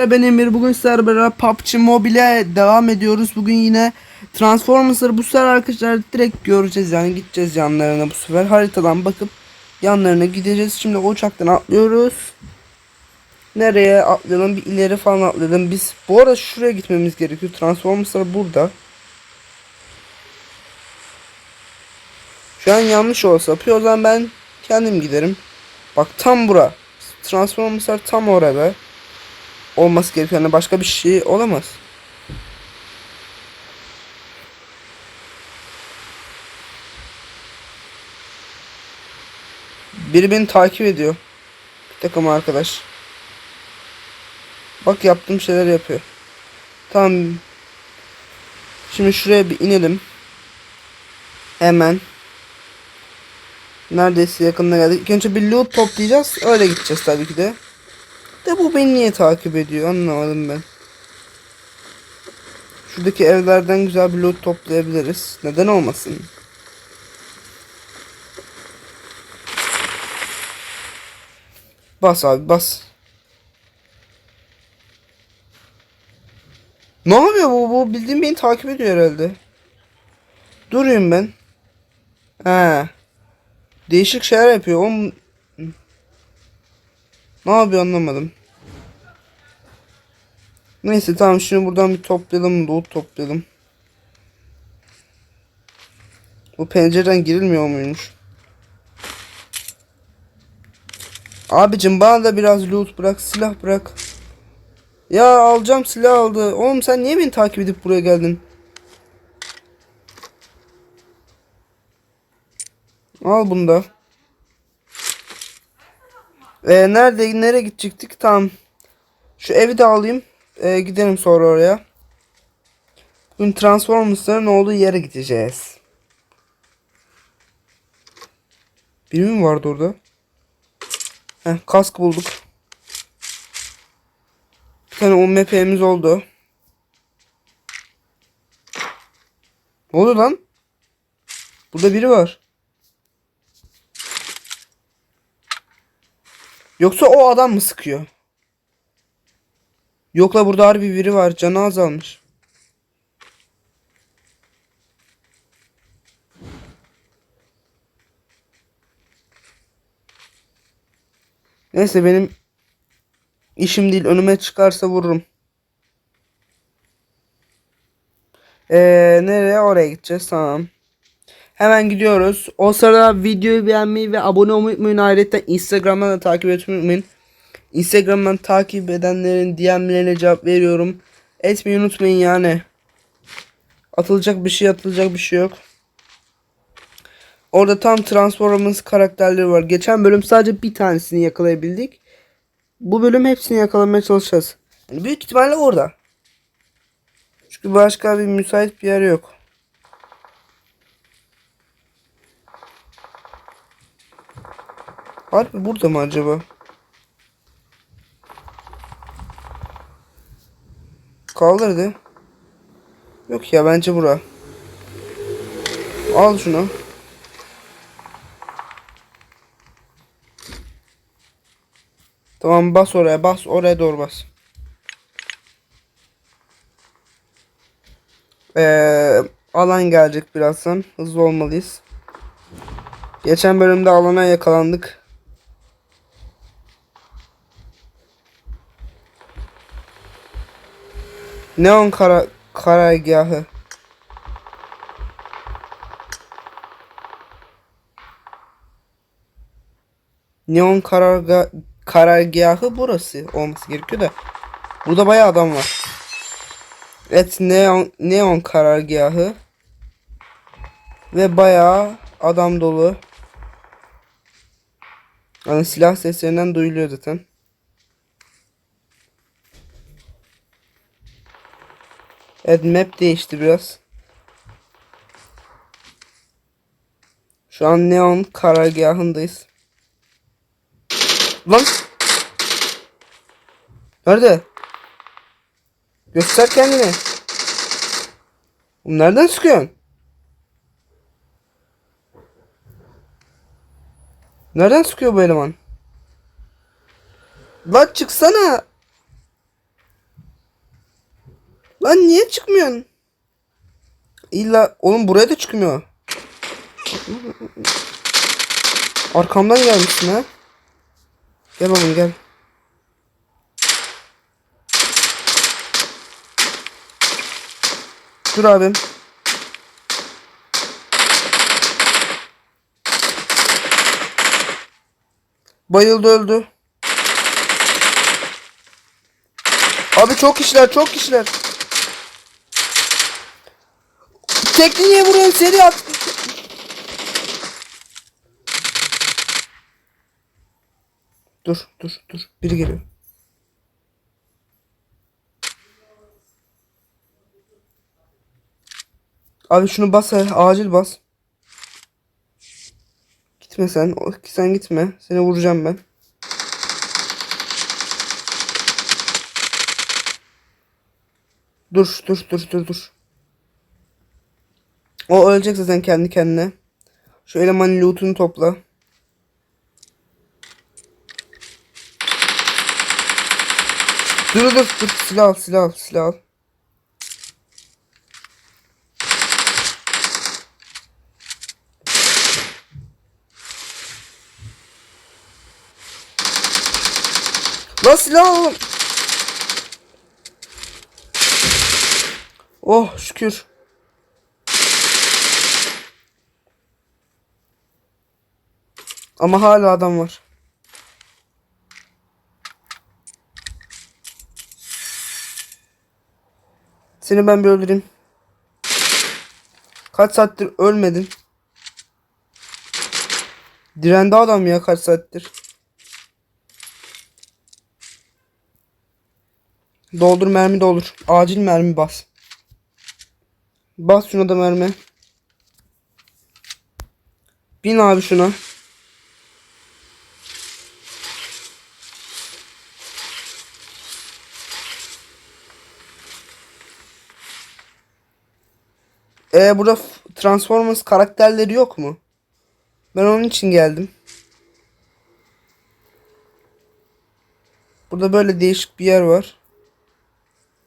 Ben Emir. Bugün beraber PUBG Mobile devam ediyoruz. Bugün yine Transformers'ları bu sefer arkadaşlar direkt göreceğiz yani gideceğiz yanlarına bu sefer haritadan bakıp yanlarına gideceğiz. Şimdi uçaktan atlıyoruz. Nereye atlayalım? Bir ileri falan atlayalım. Biz bu arada şuraya gitmemiz gerekiyor. Transformers'lar burada. Şu an yanlış olsa yapıyor. O zaman ben kendim giderim. Bak tam bura. Transformers'lar tam orada olması gerekiyor. Yani başka bir şey olamaz. Biri beni takip ediyor. Bir takım arkadaş. Bak yaptığım şeyler yapıyor. Tamam. Şimdi şuraya bir inelim. Hemen. Neredeyse yakınına geldik. İlk önce bir loot toplayacağız. Öyle gideceğiz tabii ki de. De bu beni niye takip ediyor anlamadım ben. Şuradaki evlerden güzel bir loot toplayabiliriz. Neden olmasın? Bas abi bas. Ne yapıyor bu? Bu bildiğim beni takip ediyor herhalde. Durayım ben. He. Değişik şeyler yapıyor. Oğlum ne yapıyor anlamadım. Neyse tamam şimdi buradan bir toplayalım. Loot toplayalım. Bu pencereden girilmiyor muymuş? Abicim bana da biraz loot bırak. Silah bırak. Ya alacağım silah aldı. Oğlum sen niye beni takip edip buraya geldin? Al bunu da. Ee, nerede nereye gidecektik? Tamam. Şu evi de alayım. Ee, gidelim sonra oraya. Bugün Transformers'ların olduğu yere gideceğiz. Biri mi vardı orada? Heh, kask bulduk. Bir tane UMP'miz oldu. Ne oldu lan? Burada biri var. Yoksa o adam mı sıkıyor? Yokla burada harbi biri var. Canı azalmış. Neyse benim işim değil. Önüme çıkarsa vururum. Ee, nereye? Oraya gideceğiz. Tamam. Hemen gidiyoruz. O sırada videoyu beğenmeyi ve abone olmayı unutmayın. Ayrıca Instagram'dan da takip etmeyi unutmayın. Instagram'dan takip edenlerin DM'lerine cevap veriyorum. Etmeyi unutmayın yani. Atılacak bir şey atılacak bir şey yok. Orada tam Transformers karakterleri var. Geçen bölüm sadece bir tanesini yakalayabildik. Bu bölüm hepsini yakalamaya çalışacağız. Büyük ihtimalle orada. Çünkü başka bir müsait bir yer yok. Harbi burada mı acaba? Kaldırdı. Yok ya bence bura. Al şunu. Tamam bas oraya bas oraya doğru bas. Ee, alan gelecek birazdan. Hızlı olmalıyız. Geçen bölümde alana yakalandık. Neon kara karargahı. Neon kararga karargahı burası olması gerekiyor da. Burada bayağı adam var. Evet neon neon karargahı. Ve bayağı adam dolu. Yani silah seslerinden duyuluyor zaten. Evet map değişti biraz. Şu an Neon karargahındayız. Lan! Nerede? Göster kendini. Oğlum nereden sıkıyorsun? Nereden sıkıyor bu eleman? Lan çıksana. Lan niye çıkmıyorsun? İlla oğlum buraya da çıkmıyor. Arkamdan gelmişsin ha. Gel oğlum gel. Dur abim. Bayıldı öldü. Abi çok kişiler çok kişiler. Tekli niye vuruyorsun seri at. Dur dur dur biri geliyor. Abi şunu bas he, acil bas. Gitme sen. Sen gitme. Seni vuracağım ben. Dur dur dur dur dur. O ölecek zaten kendi kendine. Şu elemanın loot'unu topla. Dur dur dur silah silah silah. Lan silah al. Oh şükür. Ama hala adam var. Seni ben bir öldüreyim. Kaç saattir ölmedin? Direndi adam ya kaç saattir. Doldur mermi doldur. Acil mermi bas. Bas şuna da mermi. Bin abi şuna. Ee burada Transformers karakterleri yok mu? Ben onun için geldim. Burada böyle değişik bir yer var.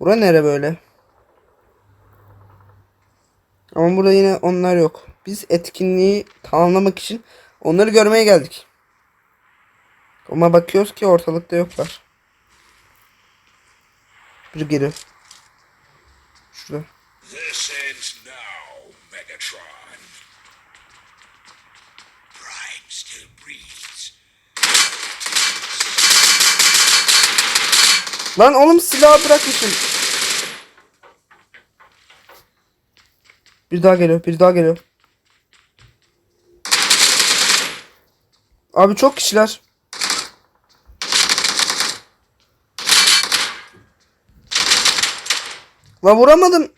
Bura nere böyle? Ama burada yine onlar yok. Biz etkinliği tamamlamak için onları görmeye geldik. Ama bakıyoruz ki ortalıkta yoklar. Bir geri. Şurada. Megatron. Prime still breathes. Lan oğlum silahı bırakmışım. Bir daha geliyor, bir daha geliyor. Abi çok kişiler. La vuramadım.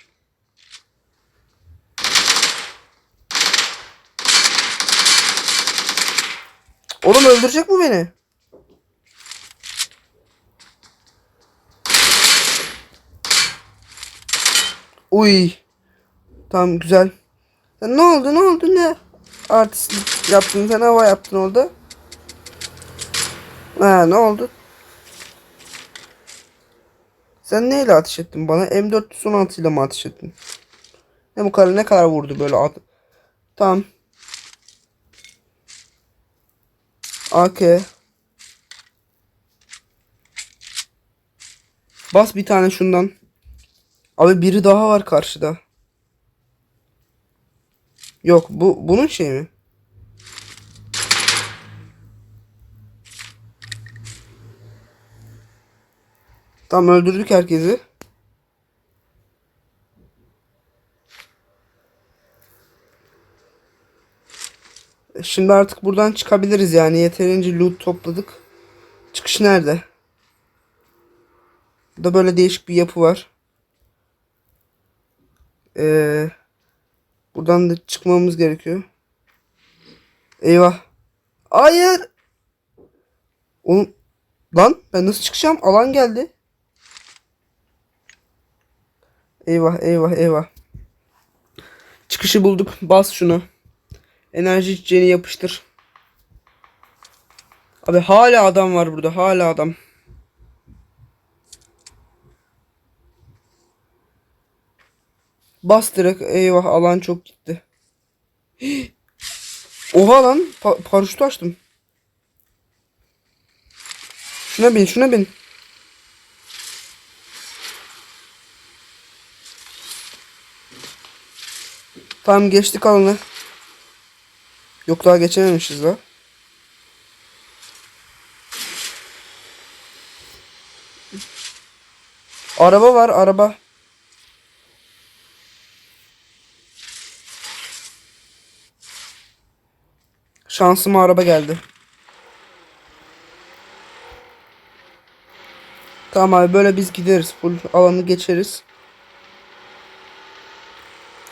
Oğlum öldürecek bu beni. Uy. Tamam güzel. Sen ne oldu ne oldu ne? Artistlik yaptın sen hava yaptın orada. Ha ne oldu? Sen neyle ateş ettin bana? M416 ile mi ateş ettin? Ne bu kadar ne kadar vurdu böyle at. Tamam. AK. Bas bir tane şundan. Abi biri daha var karşıda. Yok bu bunun şey mi? Tamam öldürdük herkesi. Şimdi artık buradan çıkabiliriz yani yeterince loot topladık. Çıkış nerede? Burada böyle değişik bir yapı var. Ee, buradan da çıkmamız gerekiyor. Eyvah. Hayır. Oğlum lan ben nasıl çıkacağım? Alan geldi. Eyvah eyvah eyvah. Çıkışı bulduk. Bas şunu. Enerji içeceğini yapıştır. Abi hala adam var burada. Hala adam. Bas direkt. Eyvah alan çok gitti. Oha lan. Pa- paraşütü açtım. Şuna bin şuna bin. Tamam geçtik alanı. Yok daha geçememişiz daha. Araba var araba. Şansıma araba geldi. Tamam abi böyle biz gideriz. Full alanı geçeriz.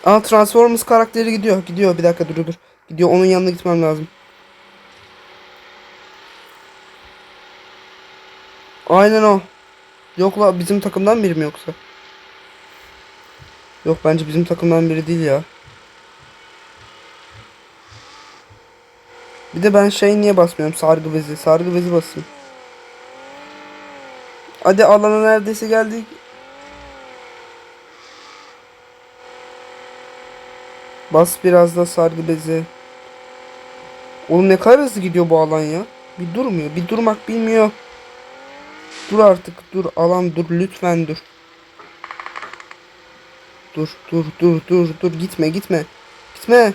Aa Transformers karakteri gidiyor. Gidiyor bir dakika dur dur. Gidiyor onun yanına gitmem lazım. Aynen o. Yok la bizim takımdan biri mi yoksa? Yok bence bizim takımdan biri değil ya. Bir de ben şey niye basmıyorum? Sargı bezi. Sargı bezi basayım. Hadi alana neredeyse geldik. Bas biraz da sargı bezi. Oğlum ne kadar hızlı gidiyor bu alan ya. Bir durmuyor. Bir durmak bilmiyor. Dur artık. Dur alan dur. Lütfen dur. Dur dur dur dur dur. Gitme gitme. Gitme.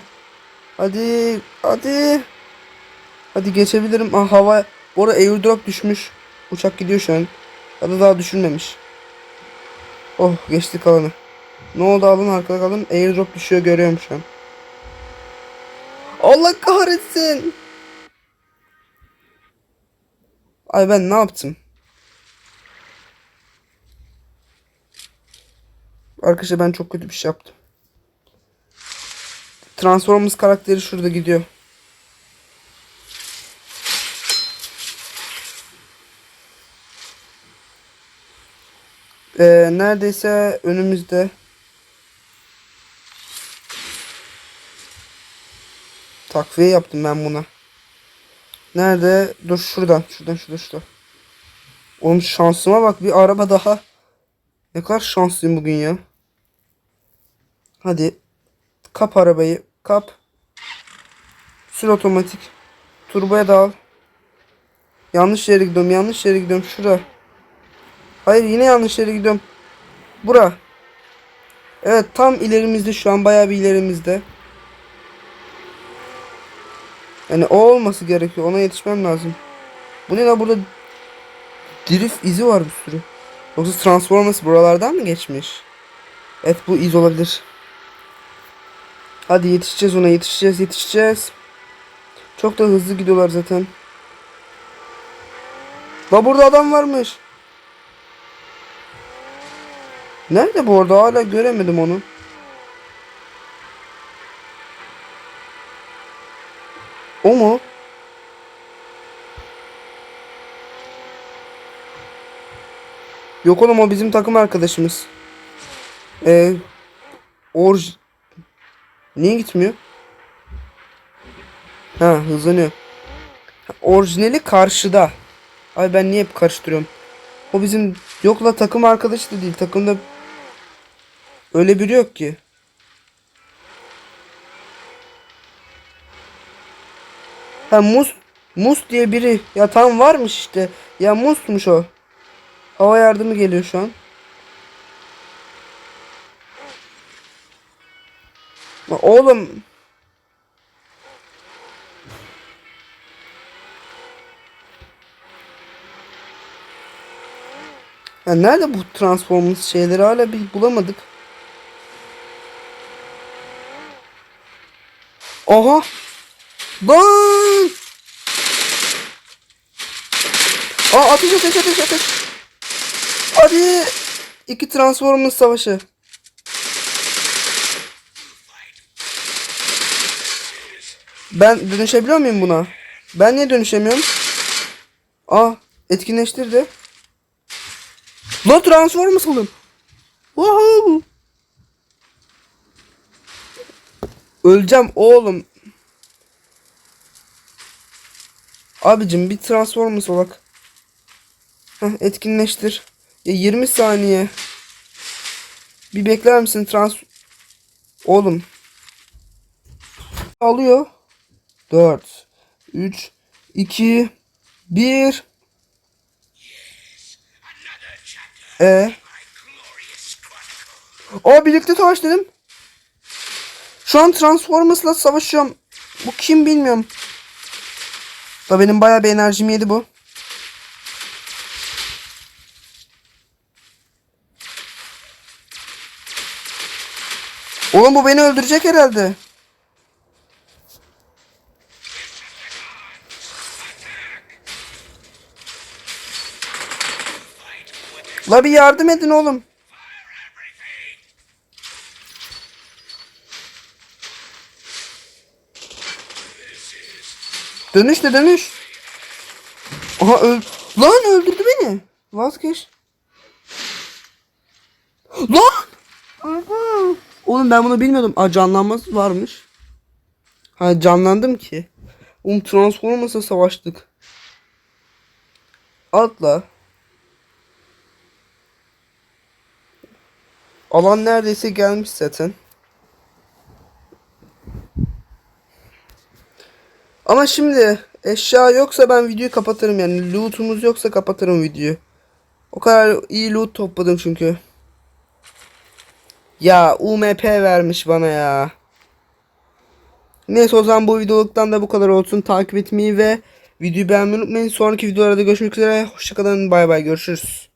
Hadi. Hadi. Hadi geçebilirim. Ah hava. Bu arada airdrop düşmüş. Uçak gidiyor şu an. Ya da daha düşürmemiş. Oh geçtik alanı. Ne oldu alın arkada kalın. Airdrop düşüyor görüyorum şu an. Allah kahretsin. Ay ben ne yaptım? Arkadaşlar ben çok kötü bir şey yaptım. Transformers karakteri şurada gidiyor. Ee, neredeyse önümüzde. Takviye yaptım ben buna. Nerede? Dur şuradan. Şuradan şuradan şuradan. Oğlum şansıma bak bir araba daha. Ne kadar şanslıyım bugün ya. Hadi. Kap arabayı. Kap. Sür otomatik. Turboya da al. Yanlış yere gidiyorum. Yanlış yere gidiyorum. Şura. Hayır yine yanlış yere gidiyorum. Bura. Evet tam ilerimizde şu an bayağı bir ilerimizde. Yani o olması gerekiyor. Ona yetişmem lazım. Bu ne la burada drift izi var bir sürü. Yoksa Transformers buralardan mı geçmiş? Evet bu iz olabilir. Hadi yetişeceğiz ona yetişeceğiz yetişeceğiz. Çok da hızlı gidiyorlar zaten. La burada adam varmış. Nerede bu arada? Hala göremedim onu. O mu? Yok oğlum o bizim takım arkadaşımız. Ee, orj... Niye gitmiyor? Ha hızlanıyor. Orijinali karşıda. Ay ben niye hep karıştırıyorum? O bizim yok la takım arkadaşı da değil. Takımda öyle biri yok ki. Ha Mus Mus diye biri. Ya tam varmış işte. Ya Mus'muş o. Hava yardımı geliyor şu an. Oğlum. Ya nerede bu Transformers şeyleri hala bir bulamadık. Aha. Lan. Aa ateş ateş ateş ateş. Hadi. İki Transformers savaşı. Ben dönüşebiliyor muyum buna? Ben niye dönüşemiyorum? Aa etkinleştirdi. La Transformers oldum. Wow. Öleceğim oğlum. Abicim bir Transformers olak. Heh, etkinleştir. Ya 20 saniye. Bir bekler misin trans... Oğlum. Alıyor. 4 3 2 1 E O birlikte savaş dedim. Şu an Transformers'la savaşıyorum. Bu kim bilmiyorum. Da benim bayağı bir enerjim yedi bu. Oğlum bu beni öldürecek herhalde. La bir yardım edin oğlum. Dönüş de dönüş. Aha öl... Lan öldürdü beni. Vazgeç. Lan! Aha! Oğlum ben bunu bilmiyordum. Aa canlanması varmış. Ha canlandım ki. Oğlum Transformers'a savaştık. Atla. Alan neredeyse gelmiş zaten. Ama şimdi eşya yoksa ben videoyu kapatırım yani lootumuz yoksa kapatırım videoyu. O kadar iyi loot topladım çünkü. Ya UMP vermiş bana ya. Neyse o zaman bu videoluktan da bu kadar olsun. Takip etmeyi ve videoyu beğenmeyi unutmayın. Sonraki videolarda görüşmek üzere. Hoşçakalın. Bay bay görüşürüz.